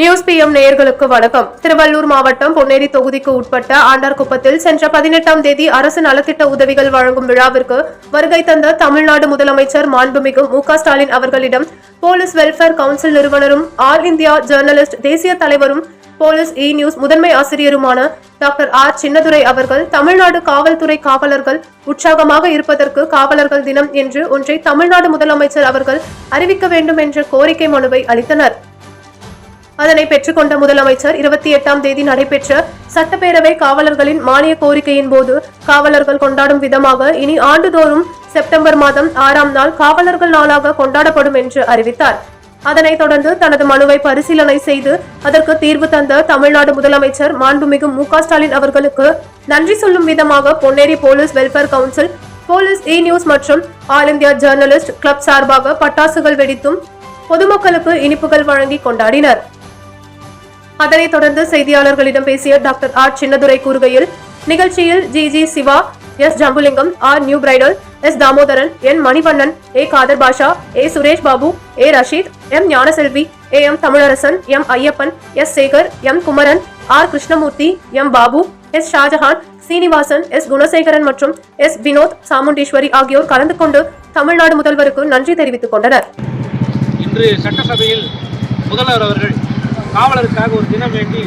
News PM நேயர்களுக்கு வணக்கம். திருவள்ளூர் மாவட்டம் பொன்னேரி தொகுதிக்கு உட்பட்ட ஆண்டார்குப்பத்தில் சென்ற பதினெட்டாம் தேதி அரசு நலத்திட்ட உதவிகள் வழங்கும் விழாவிற்கு வருகை தந்த தமிழ்நாடு முதலமைச்சர் மாண்புமிகு மு ஸ்டாலின் அவர்களிடம் போலீஸ் வெல்ஃபேர் கவுன்சில் நிறுவனரும் ஆல் இந்தியா ஜேர்னலிஸ்ட் தேசிய தலைவரும் போலீஸ் இ நியூஸ் முதன்மை ஆசிரியருமான டாக்டர் ஆர். சின்னதுரை அவர்கள் தமிழ்நாடு காவல்துறை காவலர்கள் உற்சாகமாக இருப்பதற்கு காவலர்கள் தினம் என்று ஒன்றை தமிழ்நாடு முதலமைச்சர் அவர்கள் அறிவிக்க வேண்டும் என்ற கோரிக்கை மனுவை அளித்தனர். அதனை பெற்றுக்கொண்ட முதலமைச்சர் இருபத்தி எட்டாம் தேதி நடைபெற்ற சட்டப்பேரவை காவலர்களின் மானிய கோரிக்கையின் போது காவலர்கள் கொண்டாடும் விதமாக இனி ஆண்டுதோறும் செப்டம்பர் மாதம் ஆறாம் நாள் காவலர்கள் நாளாக கொண்டாடப்படும் என்று அறிவித்தார். அதனைத் தொடர்ந்து தனது மனுவை பரிசீலனை செய்து அதற்கு தீர்வு தந்த தமிழ்நாடு முதலமைச்சர் மாண்புமிகு மு க ஸ்டாலின் அவர்களுக்கு நன்றி சொல்லும் விதமாக Ponneri police welfare council police E news மற்றும் ஆல் இந்தியா ஜேர்னலிஸ்ட் கிளப் சார்பாக பட்டாசுகள் வெடித்தும் பொதுமக்களுக்கு இனிப்புகள் வழங்கி கொண்டாடினர். அதனைத் தொடர்ந்து செய்தியாளர்களிடம் பேசிய டாக்டர் ஆர். சின்னதுரை கூறுகையில் நிகழ்ச்சியில் G. G. Siva S. Jambulingam R. New bridal S. Damodaran N. Manivannan A. Khader Basha A. Suresh Babu A. Rasheed M. Gnanaselvi A. M. Tamilarasan M. Ayyappan S. Sekar M. Kumaran R. Krishnamurthy M. Babu S. Shahjahan Srinivasan S. Gunasekaran மற்றும் S. Vinod Chamundeshwari ஆகியோர் கலந்து கொண்டு தமிழ்நாடு முதல்வருக்கு நன்றி தெரிவித்துக் கொண்டனர். இன்று சட்டசபையில் முதல்வர் அவர்கள் காவலருக்காக ஒரு தினம் வேண்டி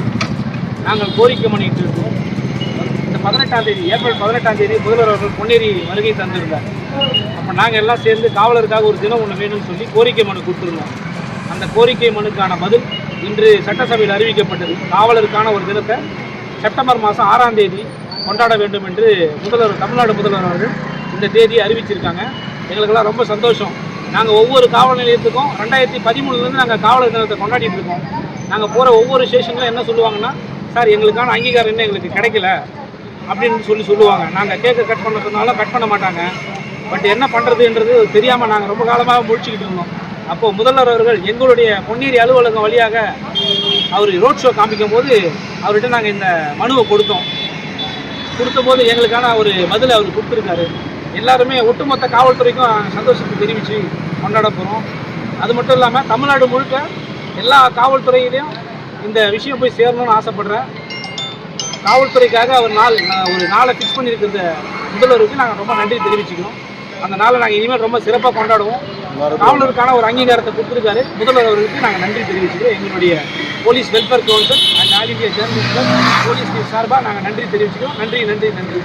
நாங்கள் கோரிக்கை பண்ணிட்டு இருக்கோம். இந்த பதினெட்டாம் தேதி ஏப்ரல் பதினெட்டாம் தேதி முதல்வர் அவர்கள் பொன்னேரி வருகை தந்திருந்தார். அப்போ நாங்கள் எல்லாம் சேர்ந்து காவலருக்காக ஒரு தினம் ஒன்று வேணும்னு சொல்லி கோரிக்கை மனு கொடுத்துருந்தோம். அந்த கோரிக்கை மனுக்கான பதில் இன்று சட்டசபையில் அறிவிக்கப்பட்டது. காவலருக்கான ஒரு தினத்தை செப்டம்பர் மாதம் ஆறாம் தேதி கொண்டாட வேண்டும் என்று முதல்வர் தமிழ்நாடு முதல்வர் அவர்கள் இந்த தேதியை அறிவிச்சிருக்காங்க. எங்களுக்கெல்லாம் ரொம்ப சந்தோஷம். நாங்கள் ஒவ்வொரு காவல் நிலையத்துக்கும் ரெண்டாயிரத்தி பதிமூணுலேருந்து நாங்கள் காவலர் தினத்தை கொண்டாடிட்டு இருக்கோம். நாங்கள் போகிற ஒவ்வொரு ஸ்டேஷனில் என்ன சொல்லுவாங்கன்னா சார் எங்களுக்கான அங்கீகாரம் இன்னும் எங்களுக்கு கிடைக்கல அப்படின்னு சொல்லி சொல்லுவாங்க. நாங்கள் கேக்கு கட் பண்ண சொன்னாலும் கட் பண்ண மாட்டாங்க. பட் என்ன பண்ணுறதுன்றது தெரியாமல் நாங்கள் ரொம்ப காலமாக முடிச்சுக்கிட்டு இருந்தோம். அப்போது முதல்வர் அவர்கள் எங்களுடைய பொன்னேரி அலுவலகம் வழியாக அவர் ரோட் ஷோ காமிக்கும் போது அவர்கிட்ட நாங்கள் இந்த மனுவை கொடுத்தோம். கொடுத்தபோது எங்களுக்கான ஒரு பதில் அவர் கொடுத்துருக்காரு. எல்லாருமே ஒட்டுமொத்த காவல்துறைக்கும் சந்தோஷத்தை தெரிவித்து கொண்டாட போகிறோம் அது மட்டும் இல்லாமல் தமிழ்நாடு முழுக்க எல்லா காவல்துறையிலையும் இந்த விஷயம் போய் சேரணும்னு ஆசைப்படுறேன். காவல்துறைக்காக ஒரு நாள் ஒரு நாளை ஃபிக்ஸ் பண்ணியிருக்கிற முதல்வருக்கு நாங்கள் ரொம்ப நன்றி தெரிவிச்சுக்கிறோம். அந்த நாளை நாங்கள் இனிமேல் ரொம்ப சிறப்பாக கொண்டாடுவோம். காவலருக்கான ஒரு அங்கீகாரத்தை கொடுத்துருக்காரு. முதல்வர் அவர்களுக்கு நாங்கள் நன்றி தெரிவிச்சுக்கிறோம். எங்களுடைய police welfare council and all India journalist police சார்பாக நாங்கள் நன்றி தெரிவிச்சுக்கிறோம். நன்றி நன்றி நன்றி.